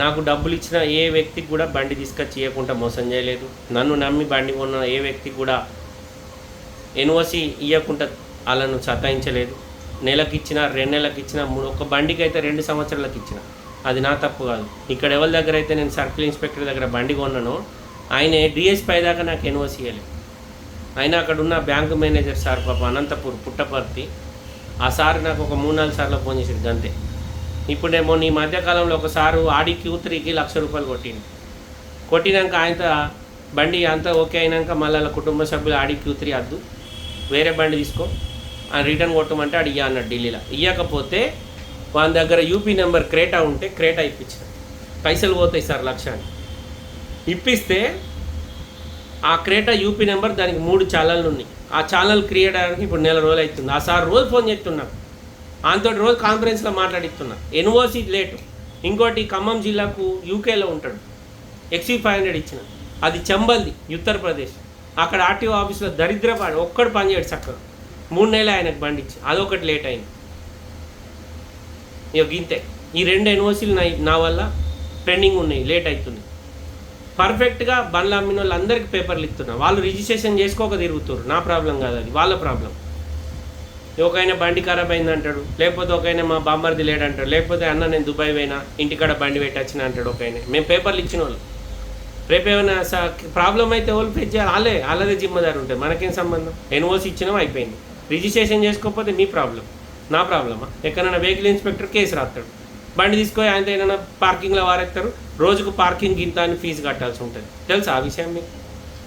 నాకు డబ్బులు ఇచ్చిన ఏ వ్యక్తికి కూడా బండి తీసుకొచ్చి ఇవ్వకుండా మోసం చేయలేదు. నన్ను నమ్మి బండి కొన్న ఏ వ్యక్తికి కూడా ఎన్ఓసి ఇవ్వకుండా వాళ్ళను సతాయించలేదు. నెలకు ఇచ్చిన రెండు నెలలకు ఇచ్చిన మూడు ఒక బండికి అయితే రెండు సంవత్సరాలకు ఇచ్చిన. అది నా తప్పు కాదు. ఇక్కడ ఎవరి దగ్గర అయితే నేను సర్కిల్ ఇన్స్పెక్టర్ దగ్గర బండి కొన్నానో ఆయన డిఎస్పై దాకా నాకు ఎన్ఓసి ఇవ్వలేదు అయినా అక్కడ ఉన్న బ్యాంకు మేనేజర్ సార్ పాప అనంతపూర్ పుట్టపర్తి ఆ సార్ నాకు ఒక మూడు నాలుగు సార్లు ఫోన్ చేసింది అంతే ఇప్పుడేమో నీ మధ్యకాలంలో ఒకసారి ఆడి క్యూ త్రీకి లక్ష రూపాయలు కొట్టింది కొట్టినాక ఆయన బండి అంతా ఓకే అయినాక మళ్ళీ కుటుంబ సభ్యులు ఆడి క్యూ త్రీ వద్దు వేరే బండి తీసుకో ఆయన రిటర్న్ కొట్టమంటే అడిగా అన్నాడు ఢిల్లీలో. ఇవ్వకపోతే వాళ్ళ దగ్గర యూపీ నెంబర్ క్రేటా ఉంటే క్రేటా ఇప్పించాను. పైసలు పోతాయి సార్ లక్షాన్ని ఇప్పిస్తే ఆ క్రేటా యూపీ నెంబర్ దానికి మూడు ఛానళ్ళు ఉన్నాయి. ఆ ఛానల్ క్రియేట్ అయ్యడానికి ఇప్పుడు నెల రోజులు అవుతుంది. ఆ సార్ రోజు ఫోన్ చేస్తున్నాను ఆయనతో రోజు కాన్ఫరెన్స్లో మాట్లాడిస్తున్నా ఎన్ఓసి లేటు. ఇంకోటి ఖమ్మం జిల్లాకు యూకేలో ఉంటాడు. ఎక్సీ ఫైవ్ హండ్రెడ్ ఇచ్చిన. అది చంబల్ది ఉత్తరప్రదేశ్. అక్కడ ఆర్టీఓ ఆఫీస్లో దరిద్రపాడు. ఒక్కడు పనిచేయడు చక్కగా. మూడు నెలలు ఆయనకు బండి ఇచ్చి. అదొకటి లేట్ అయింది. ఇక గింతే. ఈ రెండు ఎన్ఓసీలు నా నా వల్ల పెండింగ్ ఉన్నాయి. లేట్ అవుతుంది పర్ఫెక్ట్గా బండ్లు అమ్మిన వాళ్ళందరికీ పేపర్లు ఇస్తున్నా. వాళ్ళు రిజిస్ట్రేషన్ చేసుకోక తిరుగుతారు నా ప్రాబ్లం కాదు అది. వాళ్ళ ప్రాబ్లం. ఒకైనా బండి ఖరాబ్ అయింది అంటాడు లేకపోతే ఒకైనా మా బామ్మర్ది లేడు అంటాడు లేకపోతే అన్న నేను దుబాయ్ పోయినా ఇంటికాడ బండి పెట్టచ్చిన అంటాడు ఒకైనా. మేము పేపర్లు ఇచ్చిన వాళ్ళు. రేపు ఏమైనా ప్రాబ్లం అయితే వాళ్ళు ఫేస్ చేయాలి. వాళ్ళే వాళ్ళదే జిమ్మదారు ఉంటుంది మనకేం సంబంధం? ఎన్ఓసి ఇచ్చినాం అయిపోయింది. రిజిస్ట్రేషన్ చేసుకోకపోతే మీ ప్రాబ్లం. నా ప్రాబ్లమా? ఎక్కడైనా వెహికల్ ఇన్స్పెక్టర్ కేసు రాస్తాడు బండి తీసుకొని ఆయన ఏదైనా పార్కింగ్లో వారెత్తారు. రోజుకు పార్కింగ్ ఇంత అని ఫీజు కట్టాల్సి ఉంటుంది. తెలుసా ఆ విషయం మీకు?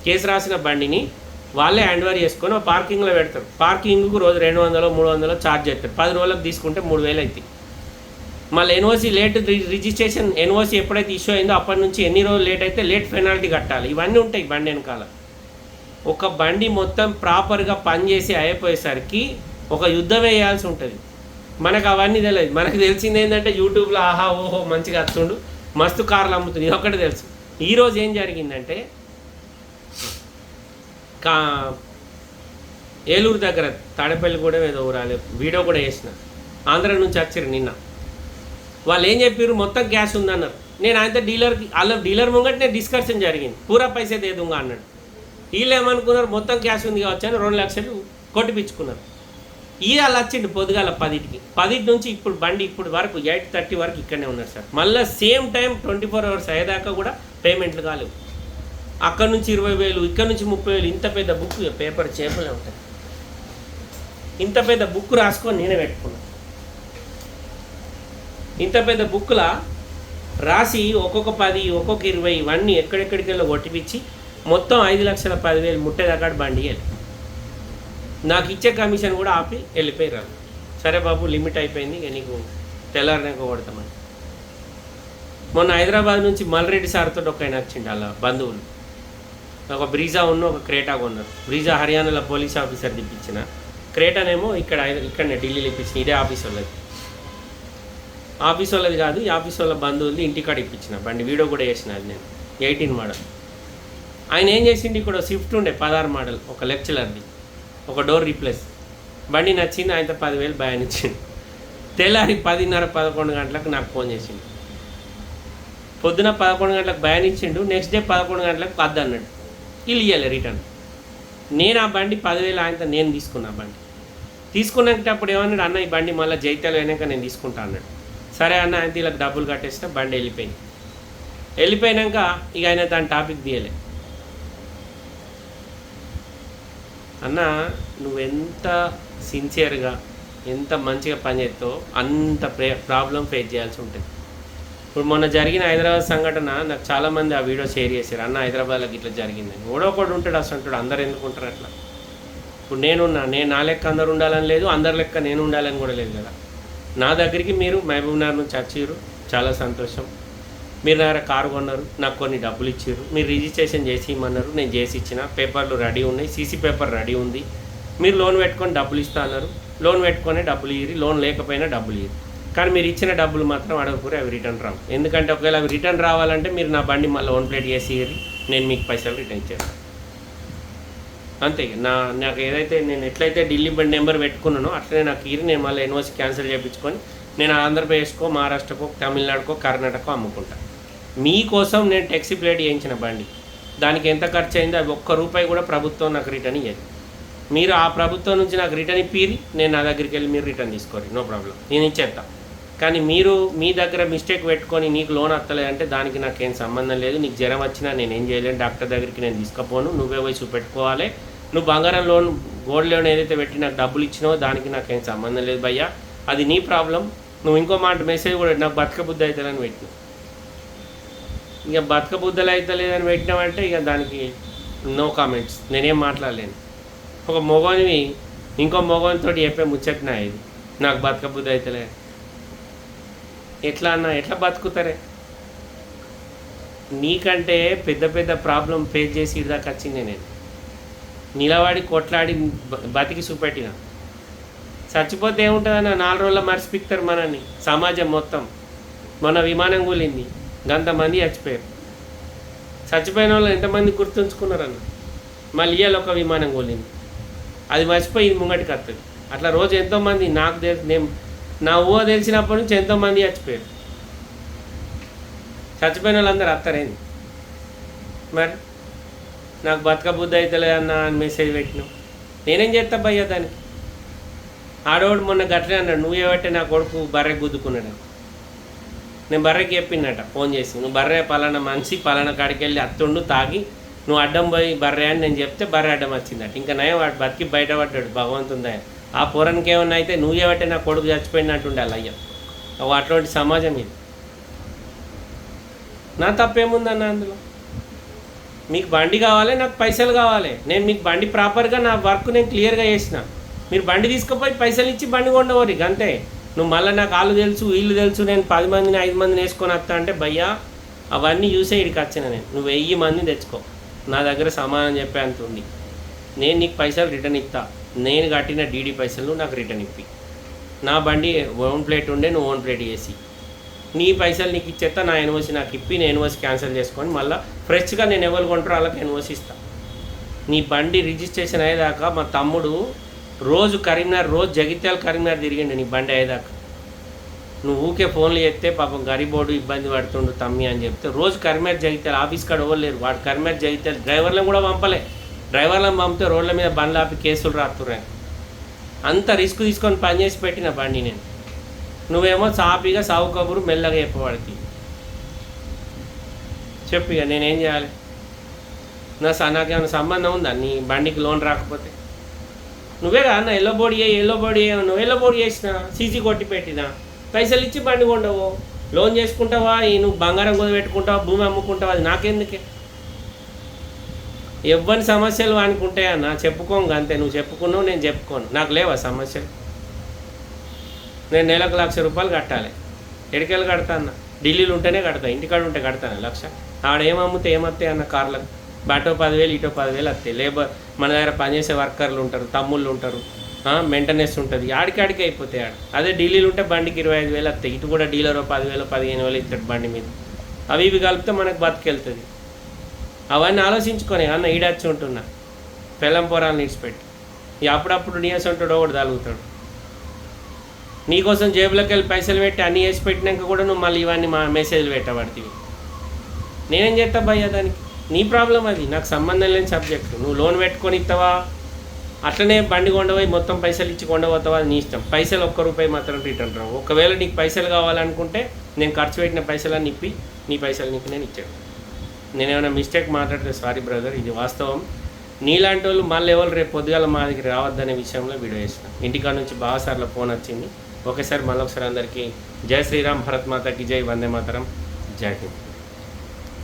కేసు రాసిన బండిని వాళ్ళే హ్యాండ్ ఓవర్ చేసుకొని ఒక పార్కింగ్లో పెడతారు. పార్కింగ్కు రోజు రెండు వందలు మూడు వందలు ఛార్జ్ చేస్తారు. పది రోజులకు తీసుకుంటే మూడు వేలు అవుతాయి మళ్ళీ NOC late re- registration NOC ఎప్పుడైతే ఇష్యూ అయిందో అప్పటి నుంచి ఎన్ని రోజులు లేట్ అయితే లేట్ పెనాల్టీ కట్టాలి. ఇవన్నీ ఉంటాయి బండి వెనకాల. ఒక బండి మొత్తం ప్రాపర్గా పనిచేసి అయిపోయేసరికి ఒక యుద్ధం వేయాల్సి ఉంటుంది. మనకు అవన్నీ తెలియదు మనకు తెలిసింది ఏంటంటే యూట్యూబ్లో ఆహా ఓహో మంచిగా వస్తుండు మస్తు కార్లు అమ్ముతుంది ఒక్కటి తెలుసు. ఈరోజు ఏం జరిగిందంటే కా ఏలూరు దగ్గర తాడేపల్లి కూడా ఏదో రాలేదు వీడియో కూడా వేసిన. ఆంధ్ర నుంచి వచ్చారు నిన్న. వాళ్ళు ఏం చెప్పారు మొత్తం గ్యాస్ ఉందన్నారు. నేను ఆయనతో డీలర్కి వాళ్ళ డీలర్ ముంగటనే డిస్కషన్ జరిగింది. పూరా పైసే దేదుంగా అన్నాడు. వీళ్ళు ఏమనుకున్నారు? మొత్తం గ్యాస్ ఉంది కావచ్చు అని రెండు లక్షలు కొట్టిపించుకున్నారు. ఇవాళ వచ్చిండు పొద్దుగాల పదిటికి. పదిటి నుంచి ఇప్పుడు బండి ఇప్పుడు వరకు ఎయిట్ థర్టీ వరకు ఇక్కడనే ఉన్నారు సార్. మళ్ళీ same time twenty four hours అయ్యేదాకా కూడా పేమెంట్లు కాలేవు. అక్కడ నుంచి ఇరవై వేలు ఇక్కడ నుంచి ముప్పై వేలు ఇంత పెద్ద బుక్ పేపర్ చేపలే ఉంటాయి. ఇంత పెద్ద బుక్ రాసుకొని నేనే పెట్టుకున్నా. ఇంత పెద్ద బుక్లా రాసి ఒక్కొక్క పది ఒక్కొక్క ఇరవై ఇవన్నీ ఎక్కడెక్కడికి వెళ్ళి కొట్టిపించి మొత్తం ఐదు లక్షల పదివేలు ముట్టేదాకా బండి వెళ్ళి నాకు ఇచ్చే కమిషన్ కూడా ఆపి వెళ్ళిపోయారు సరే బాబు లిమిట్ అయిపోయింది ఇక నీకు తెల్లారినాక కొడతామని మొన్న హైదరాబాద్ నుంచి మల్రెడ్డి సార్తో ఒక ఆయన వచ్చిండు అలా బంధువులు. ఒక బ్రీజా ఉన్న ఒక క్రేటా కొన్నారు. బ్రీజా హర్యానాలో పోలీస్ ఆఫీసర్ తెప్పించిన. క్రేటానేమో ఇక్కడ ఇక్కడనే ఢిల్లీలో ఇప్పించిన ఇదే ఆఫీస్ వాళ్ళది. ఆఫీస్ వాళ్ళది కాదు ఈ ఆఫీస్ వాళ్ళ బంధువులది ఇంటికాడ ఇప్పించిన. బండి వీడియో కూడా చేసిన అది నేను. Eighteen model. ఆయన ఏం చేసిండు ఇక్కడ స్విఫ్ట్ ఉండే పదహారు మోడల్ ఒక లెక్చరర్ది. ఒక డోర్ రీప్లేస్ బండి నచ్చింది ఆయనతో పదివేలు భయాన్ని ఇచ్చిండు తెల్లారి పదిన్నర పదకొండు గంటలకు నాకు ఫోన్ చేసిండు. పొద్దున పదకొండు గంటలకు భయాన్ని ఇచ్చిండు నెక్స్ట్ డే పదకొండు గంటలకు పద్దు అన్నాడు. వీళ్ళు ఇవ్వాలి రిటర్న్ నేను ఆ బండి పదివేలు ఆయనతో నేను తీసుకున్నా బండి. తీసుకున్నప్పుడు ఏమన్నాడు అన్న ఈ బండి మళ్ళీ జైత్యాలు అయినాక నేను తీసుకుంటా అన్నాడు. సరే అన్న ఆయన వీళ్ళకి డబ్బులు కట్టేస్తే బండి వెళ్ళిపోయింది. వెళ్ళిపోయినాక ఇక ఆయన దాని టాపిక్ తీయలే. అన్న నువ్వెంత సిన్సియర్గా ఎంత మంచిగా పనిచేస్తావో అంత ప్రే ప్రాబ్లం ఫేస్ చేయాల్సి ఉంటుంది. ఇప్పుడు మొన్న జరిగిన హైదరాబాద్ సంఘటన నాకు చాలామంది ఆ వీడియో షేర్ చేశారు. అన్న హైదరాబాద్లోకి ఇట్లా జరిగిందని ఓడో ఒకడు ఉంటాడు అసలు ఉంటాడు అందరు ఎందుకు ఉంటారు అట్లా? ఇప్పుడు నేనున్నా నేను నా లెక్క అందరు ఉండాలని లేదు అందరి లెక్క నేను ఉండాలని కూడా లేదు కదా. నా దగ్గరికి మీరు మహబూబ్నగర్ నుంచి వచ్చిర్రు చాలా సంతోషం. మీరు నా దగ్గర కారు కొన్నారు నాకు కొన్ని డబ్బులు ఇచ్చారు. మీరు రిజిస్ట్రేషన్ చేసి ఇమ్మన్నారు నేను చేసి ఇచ్చిన పేపర్లు రెడీ ఉన్నాయి సీసీ పేపర్ రెడీ ఉంది. మీరు లోన్ పెట్టుకొని డబ్బులు ఇస్తా అన్నారు. లోన్ పెట్టుకొని డబ్బులు ఇయ్యి లోన్ లేకపోయినా డబ్బులు ఇయ్యి కానీ మీరు ఇచ్చిన డబ్బులు మాత్రం అడగకూరి అవి రిటర్న్ రావు. ఎందుకంటే ఒకవేళ అవి రిటర్న్ రావాలంటే మీరు నా బండి మళ్ళీ లోన్ ప్లేట్ చేసి ఇయ్యి నేను మీకు పైసలు రిటర్న్ చేస్తాను అంతే నా నాకు ఏదైతే నేను ఎట్లయితే ఢిల్లీ బండి నెంబర్ పెట్టుకున్నానో అట్లనే నాకు ఇరి నేను మళ్ళీ ఎన్ఓసి క్యాన్సిల్ చేయించుకొని నేను ఆంధ్రప్రదేశ్కో మహారాష్ట్రకో తమిళనాడుకో కర్ణాటకో అమ్ముకుంటా. మీకోసం నేను టెక్సీ ప్లేట్ చేయించిన బండి. దానికి ఎంత ఖర్చు అయిందో అవి ఒక్క రూపాయి కూడా ప్రభుత్వం నాకు రిటర్న్ ఇవ్వదు మీరు ఆ ప్రభుత్వం నుంచి నాకు రిటర్న్ ఇప్పిరి నేను నా దగ్గరికి వెళ్ళి మీరు రిటర్న్ తీసుకోరు నో ప్రాబ్లం. నేను ఇచ్చేస్తా కానీ మీరు మీ దగ్గర మిస్టేక్ పెట్టుకొని నీకు లోన్ వస్తలేదంటే దానికి నాకేం సంబంధం లేదు. నీకు జ్వరం వచ్చినా నేను ఏం చేయలేను. డాక్టర్ దగ్గరికి నేను తీసుకుపోను. నువ్వే పోయి చూపెట్టుకోవాలి. నువ్వు బంగారం లోన్ గోల్డ్ లోన్ ఏదైతే పెట్టి నాకు డబ్బులు ఇచ్చినావో దానికి నాకేం సంబంధం లేదు భయ్యా. అది నీ ప్రాబ్లం. నువ్వు ఇంకో మాట మెసేజ్ కూడా నాకు బతక బుద్ధి అవుతుందని పెట్టిన ఇక బతక బుద్ధలు అయితే లేదని పెట్టినామంటే ఇక దానికి నో కామెంట్స్ నేనేం మాట్లాడలేను. ఒక మగవానివి ఇంకో మొగోనితో చెప్పే ముచ్చట్నా ఇది. నాకు బతక బుద్ధి అవుతలే ఎట్లా అన్న ఎట్లా బతుకుతారే? నీకంటే పెద్ద పెద్ద ప్రాబ్లం ఫేస్ చేసి ఇదాకా వచ్చింది నేను. నిలబడి కొట్లాడి బతికి చూపెట్టిన. చచ్చిపోతే ఏముంటుందన్న? నాలుగు రోజుల మర్చిపిక్తారు మనని సమాజం మొత్తం. మన విమానం కూలింది. గంతమంది చచ్చిపోయారు చచ్చిపోయిన వాళ్ళు ఎంతమంది గుర్తుంచుకున్నారన్న? మళ్ళీ ఇవాళ ఒక విమానం కోలింది. అది మర్చిపోయి ఇది ముంగటికి వస్తుంది అట్లా రోజు ఎంతోమంది నాకు తెలిసి నేను నా ఊహ తెలిసినప్పటి నుంచి ఎంతోమంది చచ్చిపోయారు. చచ్చిపోయిన వాళ్ళందరూ అత్తరేంది? మరి? నాకు బతక బుద్ధి అవుతలే అన్న అని మెసేజ్ పెట్టినావు. నేనేం చేస్తా భయ్యా దానికి? ఆడవాడు మొన్న గట్లే అన్నాడు నువ్వు ఏవట్టే నా కొడుకు బర్రె గుద్దుకున్నాడు నేను బర్రెకి చెప్పిండట ఫోన్ చేసి నువ్వు బర్రె పలానా మనిషి పలానా కాడికి వెళ్ళి అత్తుండు తాగి నువ్వు అడ్డం పోయి బర్రె అని నేను చెప్తే బర్రె అడ్డం వచ్చిందట. ఇంకా నయం వాడు బతికి బయటపడ్డాడు భగవంతుందా ఆ పొరానికి ఏమన్నా అయితే నువ్వు ఏవట్టే నా కొడుకు చచ్చిపోయినట్టుండాలి అయ్యా. అవి అటువంటి సమాజం ఇది. నా తప్పేముందన్న అందులో? మీకు బండి కావాలి నాకు పైసలు కావాలి. నేను మీకు బండి ప్రాపర్గా నా వర్క్ నేను క్లియర్గా చేసిన. మీరు బండి తీసుకుపోయి పైసలు ఇచ్చి బండి కొండవరి అంతే. నువ్వు మళ్ళీ నాకు వాళ్ళు తెలుసు వీళ్ళు తెలుసు నేను పది మందిని ఐదు మందిని వేసుకొని వస్తా అంటే భయ్యా అవన్నీ చూసే ఇక్కడికి వచ్చిన నేను. నువ్వు వెయ్యి మందిని తెచ్చుకో. నా దగ్గర సమానం చెప్పే అంత ఉంది. నేను నీకు పైసలు రిటర్న్ ఇస్తా. నేను కట్టిన డీడీ పైసలు నాకు రిటర్న్ ఇప్పి. నా బండి ఓన్ ప్లేట్ ఉండే నువ్వు ఓన్ ప్లేట్ చేసి. నీ పైసలు నీకు ఇచ్చేస్తా నా ఎన్ఓసి నాకు ఇప్పి నేను ఎన్ఓసి క్యాన్సిల్ చేసుకొని మళ్ళీ ఫ్రెష్గా నేను ఎవరు కొంటారో వాళ్ళకి ఎన్ఓసి ఇస్తా. నీ బండి రిజిస్ట్రేషన్ అయ్యేదాకా మా తమ్ముడు రోజు కరీంనగర్ రోజు జగిత్యాల కరీంనగర్ తిరిగిండు నీ బండి అయ్యేదాకా. నువ్వు ఊకే ఫోన్లు చేస్తే పాపం గరీబోడు ఇబ్బంది పడుతుండు తమ్మి అని చెప్తే రోజు కరీంనగర్ జగిత్యాల ఆఫీస్ కాడ ఇవ్వలేరు వాడు కరీంనగర్ జగిత్యాల డ్రైవర్లను కూడా పంపలే. డ్రైవర్లను పంపితే రోడ్ల మీద బండ్లు ఆపి కేసులు రాస్తున్నారు అంత రిస్క్ తీసుకొని పనిచేసి పెట్టిన బండి నేను. నువ్వేమో సాపిగా సాగు కబురు మెల్లగా చెప్పవాడికి చెప్పు ఇక నేనేం చేయాలి? నా స- సంబంధం ఉందా? నీ బండికి లోన్ రాకపోతే? నువ్వే కదా అన్న ఎల్లో బోడి ఎల్లో బోడి నువ్వు ఎల్లో బోడి చేసిన సీసీ కొట్టి పెట్టినా. పైసలు ఇచ్చి బండి కొండవు లోన్ చేసుకుంటావా ఈ నువ్వు బంగారం కుద పెట్టుకుంటావా భూమి అమ్ముకుంటావా అది నాకెందుకే? ఎవ్వని సమస్యలు అనుకుంటాయన్నా చెప్పుకోంగా అంతే. నువ్వు చెప్పుకున్నావు నేను చెప్పుకోను. నాకు లేవా సమస్యలు? నేను నెలకు లక్ష రూపాయలు కట్టాలి. ఎడికెళ్ళి కడతా అన్న. ఢిల్లీలో ఉంటేనే కడతా ఇంటికాడ ఉంటే కడతాను లక్ష? ఆడేమమ్మితే అమ్ముతే ఏమత్తాయి అన్న కార్లకు? బాటో పదివేలు ఇటో పదివేలు వస్తాయి. లేబర్ మన దగ్గర పనిచేసే వర్కర్లు ఉంటారు తమ్ముళ్ళు ఉంటారు మెయింటెనెన్స్ ఉంటుంది. ఆడికాడికి అయిపోతాయి ఆడ. అదే ఢిల్లీలు ఉంటే బండికి ఇరవై ఐదు వేలు వస్తాయి. ఇటు కూడా డీలర్ పదివేలు పదిహేను వేలు ఇస్తాడు బండి మీద. అవి ఇవి కలిపితే మనకు బతికెళ్తుంది. అవన్నీ ఆలోచించుకొని అన్న ఈడచ్చి ఉంటున్నా. పెళ్ళం పొరాలను ఇడిచిపెట్టి అప్పుడప్పుడు నీయస్ ఉంటాడు ఒకటి తగులుతాడు నీకోసం జేబులోకి వెళ్ళి పైసలు పెట్టి అన్నీ వేసి పెట్టినాక కూడా నువ్వు మళ్ళీ ఇవన్నీ మా మెసేజ్లు పెట్టబడుతుంది నేనేం చేస్తా భయ్యా దానికి? నీ ప్రాబ్లం అది. నాకు సంబంధం లేని సబ్జెక్ట్ నువ్వు లోన్ పెట్టుకొని ఇస్తావా అట్లనే బండి కొండపోయి మొత్తం పైసలు ఇచ్చి కొండపోతావా అది నీ ఇష్టం. పైసలు ఒక్క రూపాయి మాత్రం రిటర్న్ రావు. ఒకవేళ నీకు పైసలు కావాలనుకుంటే నేను ఖర్చు పెట్టిన పైసలన్నీ ఇప్పి నీ పైసలు నీకు నేను ఇచ్చాను నేను ఏమైనా మిస్టేక్ మాట్లాడితే సారీ బ్రదర్ ఇది వాస్తవం. నీలాంటి వాళ్ళు మళ్ళీ ఎవరు రేపు పొద్దుగాల మా దగ్గర రావద్దనే విషయంలో వీడియో చేసిన ఇంటికాడ నుంచి బాగా ఫోన్ వచ్చింది. ఒకేసారి మళ్ళొకసారి అందరికీ జై శ్రీరామ్ భరత్ మాతకి జై వందే మాతరం. జై హింద్.